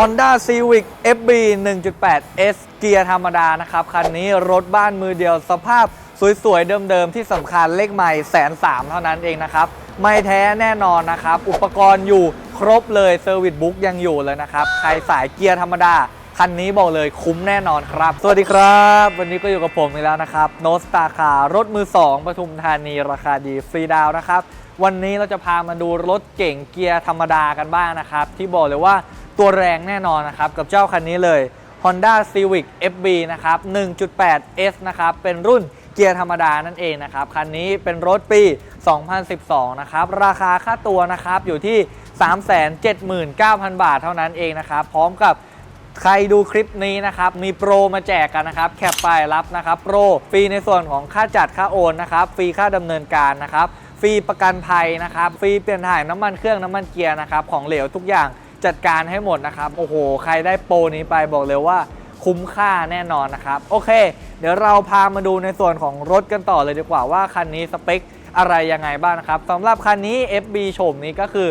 Honda Civic FB 1.8 S เกียร์ธรรมดานะครับ คันนี้รถบ้านมือเดียวสภาพสวยๆ เดิมๆ ที่สำคัญเลขใหม่แสนสามเท่านั้นเองนะครับ ไม่แท้แน่นอนนะครับ อุปกรณ์อยู่ครบเลยเซอร์วิสบุ๊กยังอยู่เลยนะครับ ใครสายเกียร์ธรรมดา คันนี้บอกเลยคุ้มแน่นอนครับ สวัสดีครับ วันนี้ก็อยู่กับผมอีกแล้วนะครับโนสตาคารถมือ 2ปทุมธานีราคาดีฟรีดาวน์นะครับวันนี้เราจะพามาดูรถเก่งเกียร์ธรรมดากันบ้างนะครับ ที่บอกเลยว่า ตัวแรงแน่นอนนะครับ กับเจ้าคันนี้เลย Honda Civic FB นะครับ 1.8 S นะครับ เป็นรุ่นเกียร์ธรรมดานั่นเองนะครับ คันนี้เป็นรถปี 2012 นะครับ ราคาค่าตัวนะครับอยู่ที่ 379,000 บาทเท่านั้นเองนะครับ พร้อมกับใครดูคลิปนี้นะครับ มีโปรมาแจกกันนะครับ แคปไปรับนะครับ โปรฟรีในส่วนของค่าจัดค่าโอนนะครับ ฟรีค่าดำเนินการนะครับ ฟรีประกันภัยนะครับ ฟรีเปลี่ยนถ่ายน้ำมันเครื่องน้ำมันเกียร์นะครับ ของเหลวทุกอย่าง จัดการให้หมดนะครับ โอ้โห ใครได้โปรนี้ไปบอกเลยว่าคุ้มค่าแน่นอนนะครับ โอเค เดี๋ยวเราพามาดูในส่วนของรถกันต่อเลยดีกว่าว่าคันนี้สเปคอะไรยังไงบ้างนะครับสำหรับคันนี้ FB โฉมนี้ก็คือ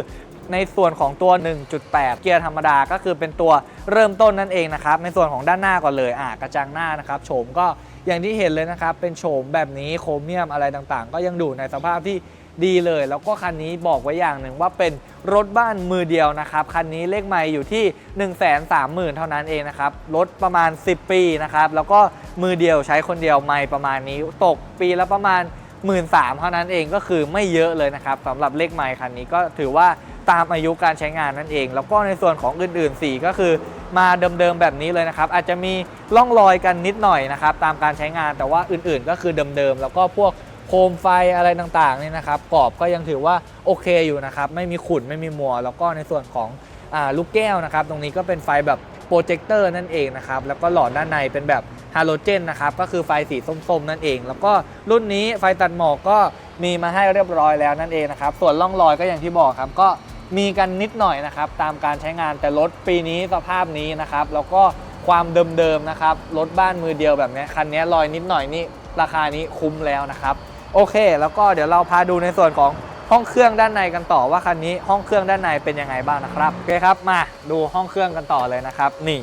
ในส่วนของตัว 1.8 เกียร์ธรรมดาก็คือเป็นตัวเริ่มต้นนั่นเองนะครับ ในส่วนของด้านหน้าก่อนเลย อะกระจังหน้านะครับ โฉมก็ อย่างที่เห็นเลยนะครับ เป็นโฉมแบบนี้โครเมียมอะไรต่างๆ ก็ยังดูในสภาพที่ดีเลย แล้วก็คันนี้บอกไว้อย่างหนึ่งว่าเป็นรถบ้านมือเดียวนะครับ คันนี้เลขไมล์อยู่ที่ 1 3 0 0 0 0 เท่านั้นเองนะครับ รถประมาณ 10 ปีนะครับ แล้วก็มือเดียวใช้คนเดียวไม่ประมาณนี้ ตกปีละประมาณ 1 3ื่นเท่านั้นเองก็คือไม่เยอะเลยนะครับสำหรับเลขไมล์คันนี้ก็ถือว่า ตามอายุการใช้งานนั่นเอง แล้วก็ในส่วนของอื่นๆสีก็คือมาเดิมๆแบบนี้เลยนะครับ อาจจะมีร่องรอยกันนิดหน่อยนะครับ ตามการใช้งานแต่ว่าอื่นๆ ก็คือเดิมๆแล้วก็พวกโคมไฟอะไรต่างๆนี่นะครับกรอบก็ยังถือว่าโอเคอยู่นะครับ ไม่มีขุ่นไม่มีมัว แล้วก็ในส่วนของอลูกแก้วนะครับ ตรงนี้ก็เป็นไฟแบบโปรเจคเตอร์นั่นเองนะครับ แล้วก็หลอดด้านในเป็นแบบฮาโลเจนนะครับ ก็คือไฟสีส้มๆนั่นเอง แล้วก็รุ่นนี้ไฟตัดหมอกก็มีมาให้เรียบร้อยแล้วนั่นเองนะครับ ส่วนร่องรอยก็อย่างที่บอกครับก็ มีกันนิดหน่อยนะครับ ตามการใช้งานแต่รถปีนี้สภาพนี้นะครับ แล้วก็ความเดิมๆนะครับรถบ้านมือเดียวแบบนี้คันนี้รอยนิดหน่อยนี่ราคานี้คุ้มแล้วนะครับ โอเค แล้วก็เดี๋ยวเราพาดูในส่วนของห้องเครื่องด้านในกันต่อว่าคันนี้ห้องเครื่องด้านในเป็นยังไงบ้างนะครับโอเคครับมาดูห้องเครื่องกันต่อเลยนะครับ นี่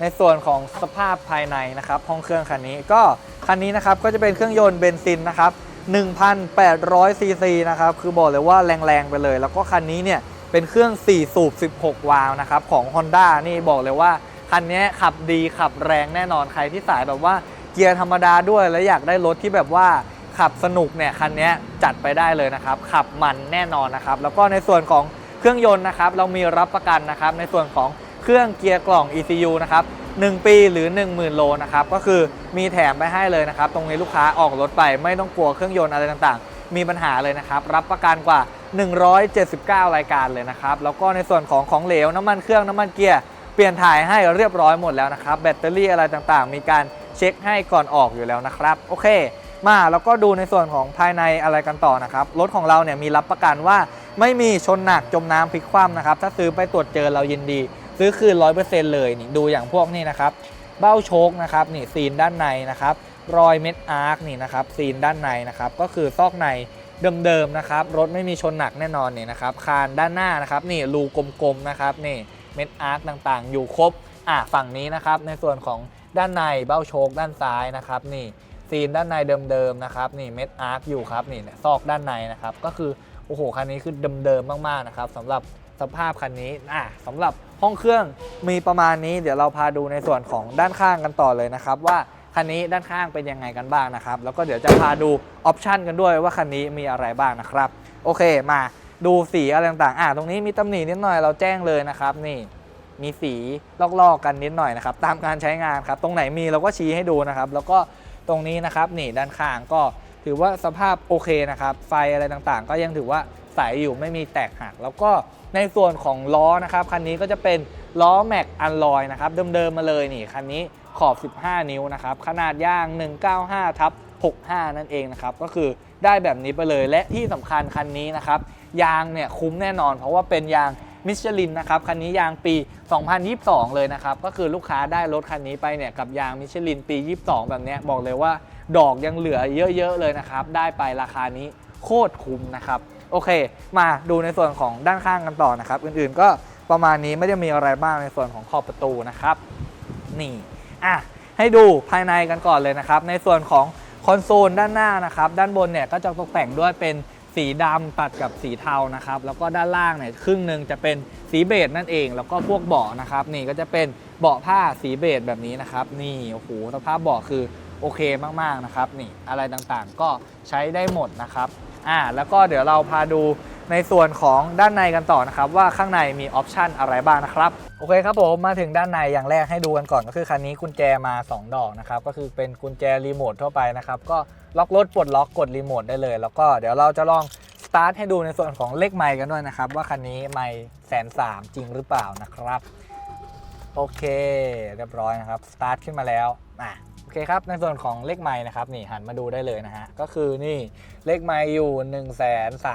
ในส่วนของสภาพภายในนะครับ ห้องเครื่องคันนี้ก็คันนี้นะครับก็จะเป็นเครื่องยนต์เบนซินนะครับ 1,800 ซีซีนะครับ คือบอกเลยว่าแรงๆไปเลย แล้วก็คันนี้เนี่ยเป็นเครื่อง 4 สูบ 16 วาล์วนะครับ ของ Honda นี่บอกเลยว่า คันนี้ขับดีขับแรงแน่นอนใครที่สายแบบว่าเกียร์ธรรมดาด้วย แล้วอยากได้รถที่แบบว่าขับสนุกเนี่ยคันนี้จัดไปได้เลยนะครับ ขับมันแน่นอนนะครับ แล้วก็ในส่วนของเครื่องยนต์นะครับ เรามีรับประกันนะครับ ในส่วนของเครื่องเกียร์กล่อง ECU นะครับ 1 ปีหรือ 10,000 โลนะครับก็คือมีแถมไปให้เลยนะครับ ตรงนี้ลูกค้าออกรถไปไม่ต้องกลัวเครื่องยนต์อะไรต่างๆ มีปัญหาเลยนะครับ รับประกันกว่า 179 รายการเลยนะครับ แล้วก็ในส่วนของของเหลว น้ำมันเครื่องน้ำมันเกียร์เปลี่ยนถ่ายให้เรียบร้อยหมดแล้วนะครับ แบตเตอรี่อะไรต่างๆ มีการเช็คให้ก่อนออกอยู่แล้วนะครับโอเค มาแล้วก็ดูในส่วนของภายในอะไรกันต่อนะครับรถของเราเนี่ยมีรับประกันว่าไม่มีชนหนักจมน้ำพลิกคว่ำนะครับถ้าซื้อไปตรวจเจอเรายินดี ซื้อคืน 100%เลยนี่ดูอย่างพวกนี้นะครับ เบ้าโชคนะครับนี่ซีนด้านในนะครับรอยเม็ดอาร์คนี่นะครับซีนด้านในนะครับก็คือซอกในเดิมๆนะครับรถไม่มีชนหนักแน่นอนนี่นะครับคานด้านหน้านะครับนี่รูกลมๆนะครับนี่เม็ดอาร์คต่างๆ อยู่ครบอะฝั่งนี้นะครับในส่วนของด้านในเบ้าโชคด้านซ้ายนะครับนี่ซีนด้านในเดิมๆนะครับนี่เม็ดอาร์คอยู่ครับนี่ซอกด้านในนะครับก็คือโอ้โหคันนี้คือเดิมๆมากๆนะครับสำหรับ สภาพคันนี้อะสำหรับห้องเครื่องมีประมาณนี้ เดี๋ยวเราพาดูในส่วนของด้านข้างกันต่อเลยนะครับ ว่าคันนี้ด้านข้างเป็นยังไงกันบ้างนะครับ แล้วก็เดี๋ยวจะพาดูออปชันกันด้วยว่าคันนี้มีอะไรบ้างนะครับ โอเคมาดูสีอะไรต่างๆอะตรงนี้มีตำหนินิดหน่อยเราแจ้งเลยนะครับ นี่มีสีลอกๆกันนิดหน่อยนะครับ ตามการใช้งานครับ ตรงไหนมีเราก็ชี้ให้ดูนะครับ แล้วก็ตรงนี้นะครับนี่ด้านข้างก็ถือว่าสภาพโอเคนะครับ ไฟอะไรต่างๆ ก็ยังถือว่าใสอยู่ไม่มีแตกหัก แล้วก็ ในส่วนของล้อนะครับคันนี้ก็จะเป็นล้อแม็กอันลอยนะครับเดิมๆมาเลยนี่คันนี้ขอบ 15 นิ้วนะครับขนาดยาง 195ทับ65 นั่นเองนะครับก็คือได้แบบนี้ไปเลยและที่สำคัญคันนี้นะครับยางเนี่ยคุ้มแน่นอน เพราะว่าเป็นยางมิชลินนะครับคันนี้ยางปี 2022 เลยนะครับก็คือลูกค้าได้รถคันนี้ไปเนี่ยกับยางมิชลินปี 22 แบบนี้บอกเลยว่า ดอกยังเหลือเยอะๆเลยนะครับได้ไปราคานี้โคตรคุ้มนะครับ โอเค มาดูในส่วนของด้านข้างกันต่อนะครับ อื่นๆก็ประมาณนี้ไม่ได้มีอะไรบ้างในส่วนของขอบประตูนะครับ นี่อะให้ดูภายในกันก่อนเลยนะครับ ในส่วนของคอนโซลด้านหน้านะครับ ด้านบนเนี่ยก็จะตกแต่งด้วยเป็นสีดำตัดกับสีเทานะครับ แล้วก็ด้านล่างเนี่ยครึ่งหนึ่งจะเป็นสีเบจนั่นเอง แล้วก็พวกเบาะนะครับ นี่ก็จะเป็นเบาะผ้าสีเบจแบบนี้นะครับ นี่โอ้โหสภาพเบาะคือโอเคมากๆนะครับ นี่อะไรต่างๆก็ใช้ได้หมดนะครับ อ่าแล้วก็เดี๋ยวเราพาดูในส่วนของด้านในกันต่อนะครับ ว่าข้างในมีออปชันอะไรบ้างนะครับ โอเคครับผมมาถึงด้านในอย่างแรกให้ดูกันก่อน ก็คือคันนี้กุญแจมา 2 ดอกนะครับ ก็คือเป็นกุญแจรีโมททั่วไปนะครับ ก็ล็อกรถปลดล็อกกดรีโมทได้เลย แล้วก็เดี๋ยวเราจะลองสตาร์ทให้ดูในส่วนของเลขไมค์กันด้วยนะครับ ว่าคันนี้ไมค์แสนสามจริงหรือเปล่านะครับ โอเค เรียบร้อยนะครับสตาร์ทขึ้นมาแล้วอะ เคครับ ในส่วนของเลขไมค์นะครับนี่หันมาดูได้เลยนะฮะ ก็คือนี่เลขไมค์อยู่ 1 3 5 9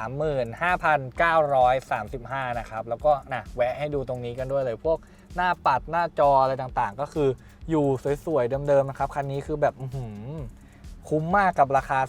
3 5 นะครับ แล้วก็นะแวะให้ดูตรงนี้กันด้วยเลย พวกหน้าปัดหน้าจออะไรต่างๆ ก็คืออยู่สวยๆ เดิมๆ นะครับ คันนี้คือแบบหือคุ้มมากกับราคา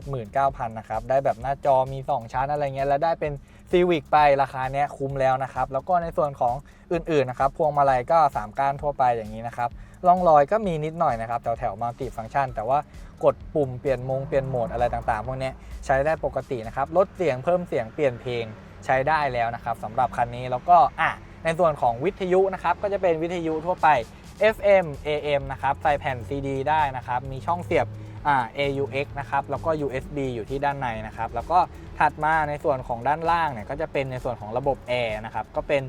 379,000 นะครับ ได้แบบหน้าจอมี 2 ชั้นอะไรเงี้ย แล้วได้เป็น Civic ไปราคาเนี้ยคุ้มแล้วนะครับ แล้วก็ในส่วนของอื่นๆ นะครับ พวงมาลัยก็ 3 ก้านทั่วไปอย่างนี้นะครับ ร่องรอยก็มีนิดหน่อยนะครับแถวแถวมัลติฟังก์ชัน แต่ว่ากดปุ่มเปลี่ยนมงเปลี่ยนโหมดอะไรต่างๆ พวกนี้ใช้ได้ปกตินะครับลดเสียงเพิ่มเสียงเปลี่ยนเพลงใช้ได้แล้วนะครับสำหรับคันนี้แล้วก็อะในส่วนของวิทยุนะครับก็จะเป็นวิทยุทั่วไป FM AM นะครับใส่แผ่น CD ได้นะครับ มีช่องเสียบอ่า AUX นะครับ แล้วก็ USB อยู่ที่ด้านในนะครับ แล้วก็ถัดมาในส่วนของด้านล่างเนี่ยก็จะเป็นในส่วนของระบบแอร์นะครับ ก็เป็น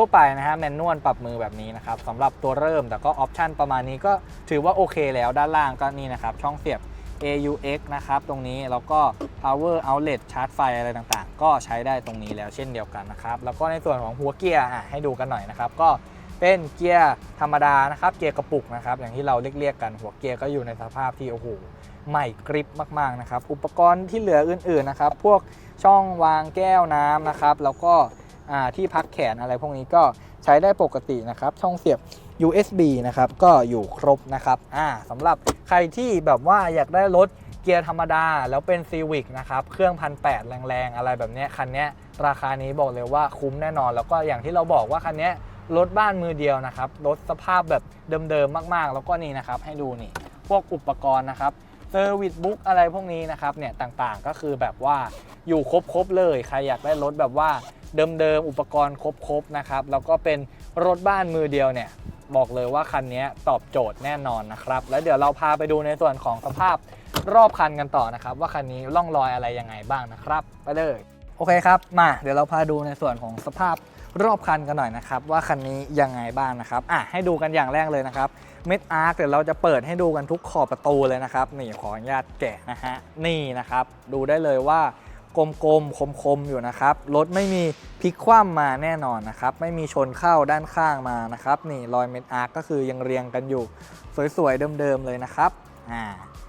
ทั่วไปนะฮะแมนนวลปรับมือแบบนี้นะครับสำหรับตัวเริ่มแต่ก็ออปชันประมาณนี้ก็ถือว่าโอเคแล้วด้านล่างก็นี่นะครับ ช่องเสียบ AUX นะครับตรงนี้แล้วก็ power outlet ชาร์จไฟอะไรต่างๆ ก็ใช้ได้ตรงนี้แล้วเช่นเดียวกันนะครับ แล้วก็ในส่วนของหัวเกียร์อะให้ดูกันหน่อยนะครับ ก็เป็นเกียร์ธรรมดานะครับ เกียร์กระปุกนะครับ อย่างที่เราเรียกๆกันหัวเกียร์ก็อยู่ในสภาพที่โอ้โหใหม่กริบมากๆนะครับ อุปกรณ์ที่เหลืออื่นๆนะครับ พวกช่องวางแก้วน้ำนะครับ แล้วก็ ที่พักแขนอะไรพวกนี้ก็ใช้ได้ปกตินะครับ ช่องเสียบ USB นะครับก็อยู่ครบนะครับอ่าสำหรับใครที่แบบว่าอยากได้รถเกียร์ธรรมดา แล้วเป็น Civic นะครับ เครื่องพันแแรงๆ อะไรแบบเนี้ยคันเนี้ยราคานี้บอกเลยว่าคุ้มแน่นอน แล้วก็อย่างที่เราบอกว่าคันเนี้ยรถบ้านมือเดียวนะครับรถสภาพแบบเดิมๆมากๆ แล้วก็นี่นะครับให้ดูนี่ พวกอุปกรณ์นะครับเซอร์วิสบุ๊กอะไรพวกนี้นะครับเนี่ยต่างๆก็คือแบบว่าอยู่ครบๆเลย ใครอยากได้รถแบบว่า เดิมๆ อุปกรณ์ครบๆนะครับ แล้วก็เป็นรถบ้านมือเดียวเนี่ยบอกเลยว่าคันนี้ตอบโจทย์แน่นอนนะครับ แล้วเดี๋ยวเราพาไปดูในส่วนของสภาพรอบคันกันต่อนะครับ ว่าคันนี้ล่องรอยอะไรยังไงบ้างนะครับไปเลยโอเคครับมาเดี๋ยวเราพาดูในส่วนของสภาพรอบคันกันหน่อยนะครับ ว่าคันนี้ยังไงบ้างนะครับอะให้ดูกันอย่างแรกเลยนะครับเม็ดอาร์คเดี๋ยวเราจะเปิดให้ดูกันทุกขอบประตูเลยนะครับนี่ขออนุญาตแกะนะฮะนี่นะครับ ดูได้เลยว่า กลมๆ คมๆ อยู่นะครับ รถไม่มีพลิกคว่ำมาแน่นอนนะครับ ไม่มีชนเข้าด้านข้างมานะครับ นี่รอยเม็ดอาร์คก็คือยังเรียงกันอยู่ สวยๆ เดิมๆ เลยนะครับ อ่า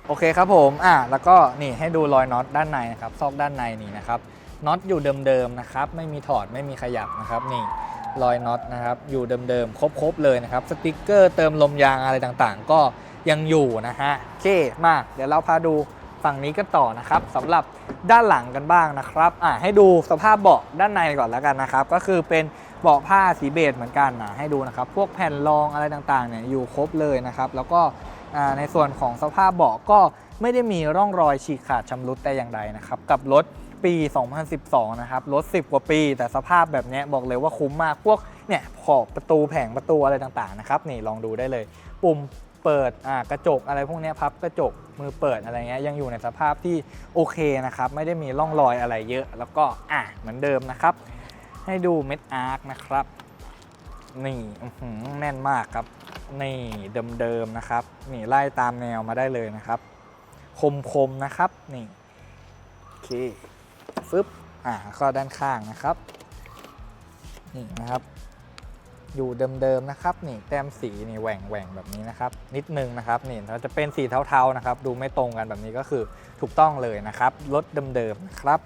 โอเคครับผม อ่า แล้วก็นี่ให้ดูรอยน็อตด้านในนะครับ ซอกด้านในนี่นะครับ น็อตอยู่เดิมๆ นะครับ ไม่มีถอด ไม่มีขยับนะครับ นี่รอยน็อตนะครับ อยู่เดิมๆ ครบๆ เลยนะครับ สติกเกอร์เติมลมยางอะไรต่างๆ ก็ยังอยู่นะฮะ โอเค มาเดี๋ยวเราพาดู ฝั่งนี้กันต่อนะครับสำหรับด้านหลังกันบ้างนะครับอ่าให้ดูสภาพเบาะด้านในก่อนแล้วกันนะครับ ก็คือเป็นเบาะผ้าสีเบจเหมือนกันนะให้ดูนะครับ พวกแผ่นรองอะไรต่างๆเนี่ยอยู่ครบเลยนะครับ แล้วก็ในส่วนของสภาพเบาะก็ไม่ได้มีร่องรอยฉีกขาดชำรุดแต่อย่างใดนะครับกับรถปี 2012 นะครับ รถ 10 กว่าปี แต่สภาพแบบนี้บอกเลยว่าคุ้มมาก พวกเนี่ยขอบประตูแผงประตูอะไรต่างๆ นะครับ นี่ลองดูได้เลย ปุ่ม เปิดกระจกอะไรพวกนี้พับกระจกมือเปิดอะไรเงี้ยยังอยู่ในสภาพที่โอเคนะครับไม่ได้มีร่องรอยอะไรเยอะ แล้วก็อะเหมือนเดิมนะครับ ให้ดูเม็ดอาร์คนะครับนี่แน่นมากครับนี่เดิมๆนะครับนี่ไล่ตามแนวมาได้เลยนะครับคมๆนะครับนี่โอเคฟึบอ่าข้อด้านข้างนะครับนี่นะครับ อยู่เดิมๆนะครับนี่แต้มสีนี่แหว่งแหว่งแบบนี้นะครับนิดนึงนะครับนี่เราจะเป็นสีเทาๆนะครับดูไม่ตรงกันแบบนี้ก็คือถูกต้องเลยนะครับรถเดิมๆนะครับ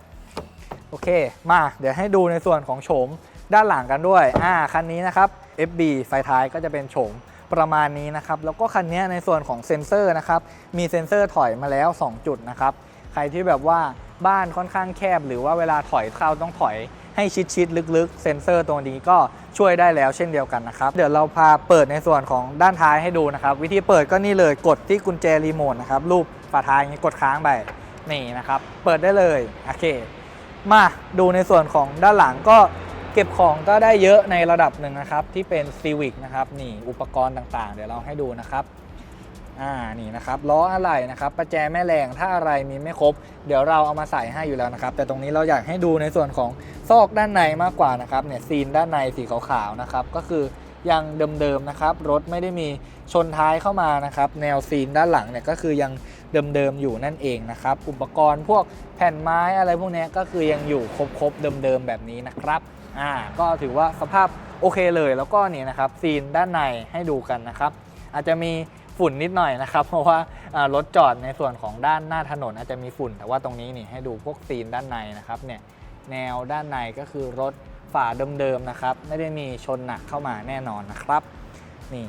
โอเคมาเดี๋ยวให้ดูในส่วนของโฉมด้านหลังกันด้วยอ่าคันนี้นะครับ FB ไฟท้ายก็จะเป็นโฉมประมาณนี้นะครับแล้วก็คันนี้ในส่วนของเซ็นเซอร์นะครับมีเซ็นเซอร์ถอยมาแล้ว 2 จุดนะครับใครที่แบบว่าบ้านค่อนข้างแคบ หรือว่าเวลาถอยเข้าต้องถอย ให้ชิดๆลึกๆ เซ็นเซอร์ตัวนี้ก็ช่วยได้แล้วเช่นเดียวกันนะครับ เดี๋ยวเราพาเปิดในส่วนของด้านท้ายให้ดูนะครับ วิธีเปิดก็นี่เลยกดที่กุญแจรีโมทนะครับรูปฝาท้ายอย่างนี้กดค้างไปนี่นะครับ เปิดได้เลยโอเค มาดูในส่วนของด้านหลังก็เก็บของก็ได้เยอะในระดับหนึ่งนะครับ ที่เป็น Civic นะครับนี่อุปกรณ์ต่างๆ เดี๋ยวเราให้ดูนะครับ อ่านี่นะครับล้ออะไรนะครับประแจแม่แรงถ้าอะไรมีไม่ครบ เดี๋ยวเราเอามาใส่ให้อยู่แล้วนะครับ แต่ตรงนี้เราอยากให้ดูในส่วนของซอกด้านในมากกว่านะครับเนี่ยซีนด้านในสีขาวๆนะครับก็คือยังเดิมๆนะครับรถไม่ได้มีชนท้ายเข้ามานะครับแนวซีนด้านหลังเนี่ยก็คือยังเดิมๆอยู่นั่นเองนะครับอุปกรณ์พวกแผ่นไม้อะไรพวกนี้ก็คือยังอยู่ครบๆเดิมๆแบบนี้นะครับอ่าก็ถือว่าสภาพโอเคเลยแล้วก็นี่นะครับซีนด้านในให้ดูกันนะครับอาจจะมี ฝุ่นนิดหน่อยนะครับ เพราะว่ารถจอดในส่วนของด้านหน้าถนนอาจจะมีฝุ่น แต่ว่าตรงนี้นี่ให้ดูพวกซีนด้านในนะครับเนี่ยแนวด้านในก็คือรถฝาเดิมๆนะครับ ไม่ได้มีชนหนักเข้ามาแน่นอนนะครับ นี่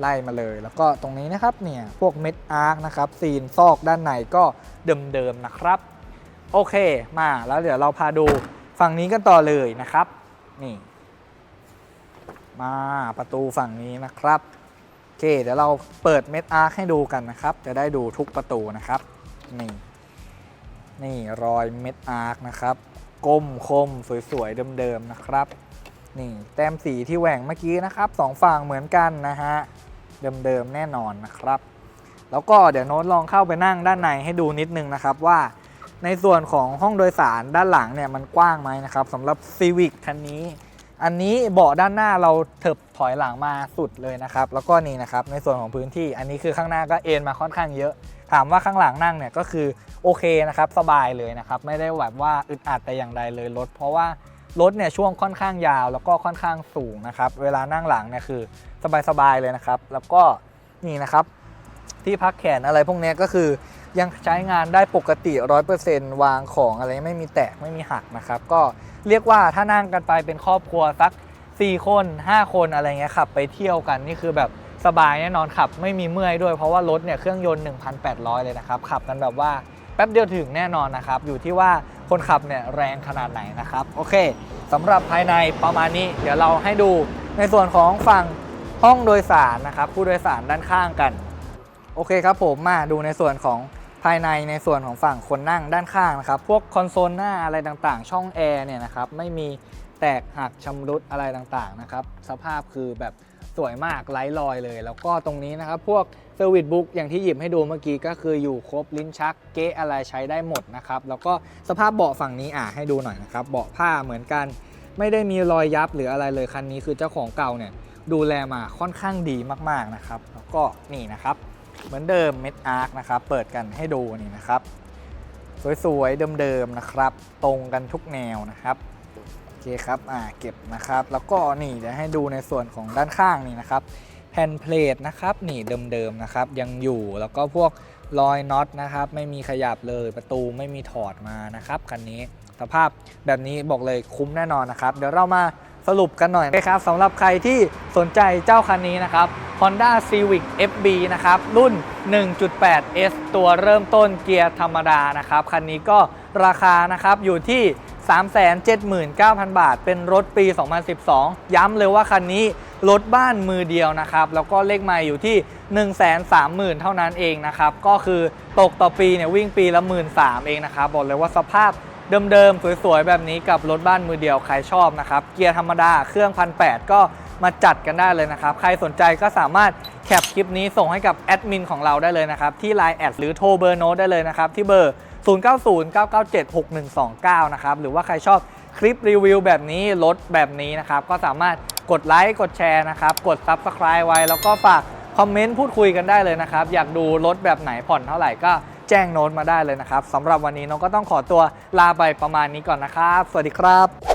ไล่มาเลยแล้วก็ตรงนี้นะครับเนี่ยพวกเม็ดอาร์คนะครับซีนซอกด้านในก็เดิมๆนะครับ โอเคมาแล้วเดี๋ยวเราพาดูฝั่งนี้กันต่อเลยนะครับ นี่ มาประตูฝั่งนี้นะครับ เคเดี๋ยวเราเปิดเม็ดอาร์คให้ดูกันนะครับ จะได้ดูทุกประตูนะครับ นี่ นี่รอยเม็ดอาร์คนะครับก้มคมสวยๆเดิมๆนะครับ นี่แต้มสีที่แหว่งเมื่อกี้นะครับสองฝั่งเหมือนกันนะฮะเดิมๆแน่นอนนะครับ แล้วก็เดี๋ยวโน้ตลองเข้าไปนั่งด้านในให้ดูนิดนึงนะครับว่าในส่วนของห้องโดยสารด้านหลังเนี่ยมันกว้างไหมนะครับสำหรับ Civic คันนี้ อันนี้เบาะด้านหน้าเราเถิบ อยหลังมาสุดเลยนะครับ แล้วก็นี่นะครับในส่วนของพื้นที่อันนี้คือข้างหน้าก็เอ็นมาค่อนข้างเยอะ ถามว่าข้างหลังนั่งเนี่ยก็คือโอเคนะครับสบายเลยนะครับไม่ได้แบบว่าอึดอัดแต่อย่างใดเลยรถเพราะว่ารถเนี่ยช่วงค่อนข้างยาวแล้วก็ค่อนข้างสูงนะครับเวลานั่งหลังเนี่ยคือสบายๆเลยนะครับ แล้วก็นี่นะครับที่พักแขนอะไรพวกนี้ก็คือยังใช้งานได้ปกติ 100%วางของอะไรไม่มีแตกไม่มีหักนะครับ ก็เรียกว่าถ้านั่งกันไปเป็นครอบครัวสัก 4 คน 5 คนอะไรเงี้ยขับไปเที่ยวกันนี่คือแบบสบายแน่นอนขับไม่มีเมื่อยด้วยเพราะว่ารถเนี่ยเครื่องยนต์ 1,800 เลยนะครับ ขับกันแบบว่าแป๊บเดียวถึงแน่นอนนะครับ อยู่ที่ว่าคนขับเนี่ยแรงขนาดไหนนะครับ โอเคสำหรับภายในประมาณนี้ เดี๋ยวเราให้ดูในส่วนของฝั่งห้องโดยสารนะครับ ผู้โดยสารด้านข้างกัน โอเคครับผมมาดูในส่วนของภายในในส่วนของฝั่งคนนั่งด้านข้างนะครับ พวกคอนโซลหน้าอะไรต่างๆ ช่องแอร์เนี่ยนะครับไม่มี แตกหักชำรุดอะไรต่างๆนะครับสภาพคือแบบสวยมากไร้รอยเลย แล้วก็ตรงนี้นะครับ พวกเซอร์วิสบุ๊กอย่างที่หยิบให้ดูเมื่อกี้ก็คืออยู่ครบลิ้นชักเก๊ะอะไรใช้ได้หมดนะครับ แล้วก็สภาพเบาะฝั่งนี้อะให้ดูหน่อยนะครับ เบาะผ้าเหมือนกัน ไม่ได้มีรอยยับหรืออะไรเลยคันนี้คือเจ้าของเก่าเนี่ยดูแลมาค่อนข้างดีมากๆนะครับ แล้วก็นี่นะครับ เหมือนเดิมเม็ดอาร์คนะครับเปิดกันให้ดูนี่นะครับ สวยๆเดิมๆนะครับ ตรงกันทุกแนวนะครับ เคครับ อ่า เก็บนะครับ แล้วก็นี่เดี๋ยวให้ดูในส่วนของด้านข้างนี่นะครับแผ่นเพลทนะครับนี่เดิมๆนะครับยังอยู่แล้วก็พวกรอยน็อตนะครับไม่มีขยับเลยประตูไม่มีถอดมานะครับคันนี้สภาพแบบนี้บอกเลยคุ้มแน่นอนนะครับเดี๋ยวเรามาสรุปกันหน่อยนะครับสำหรับใครที่สนใจเจ้าคันนี้นะครับ Honda Civic FB นะครับรุ่น 1.8S ตัวเริ่มต้นเกียร์ธรรมดานะครับคันนี้ก็ราคานะครับอยู่ที่ 379,000 บาท เป็นรถปี 2012 ย้ำเลยว่าคันนี้รถบ้านมือเดียวนะครับ แล้วก็เลขไมล์อยู่ที่ 130,000 เท่านั้นเองนะครับ ก็คือตกต่อปีเนี่ยวิ่งปีละ 1 3ื่นเองนะครับ บอกเลยว่าสภาพเดิมๆ สวยๆ แบบนี้กับรถบ้านมือเดียว ใครชอบนะครับ เกียร์ธรรมดา เครื่องพันแก็มาจัดกันได้เลยนะครับ ใครสนใจก็สามารถแคปคลิปนี้ส่งให้กับแอดมินของเราได้เลยนะครับ ที่ Line แอดหรือโทรเบอร์โน้ตได้เลยนะครับ ที่เบอร์ 0909976129 นะครับ หรือว่าใครชอบคลิปรีวิวแบบนี้รถแบบนี้นะครับ ก็สามารถกดไลค์กดแชร์นะครับ กด Subscribe ไว้ แล้วก็ฝากคอมเมนต์พูดคุยกันได้เลยนะครับ อยากดูรถแบบไหนผ่อนเท่าไหร่ก็แจ้งโน้ตมาได้เลยนะครับสำหรับวันนี้น้องก็ต้องขอตัวลาไปประมาณนี้ก่อนนะครับ สวัสดีครับ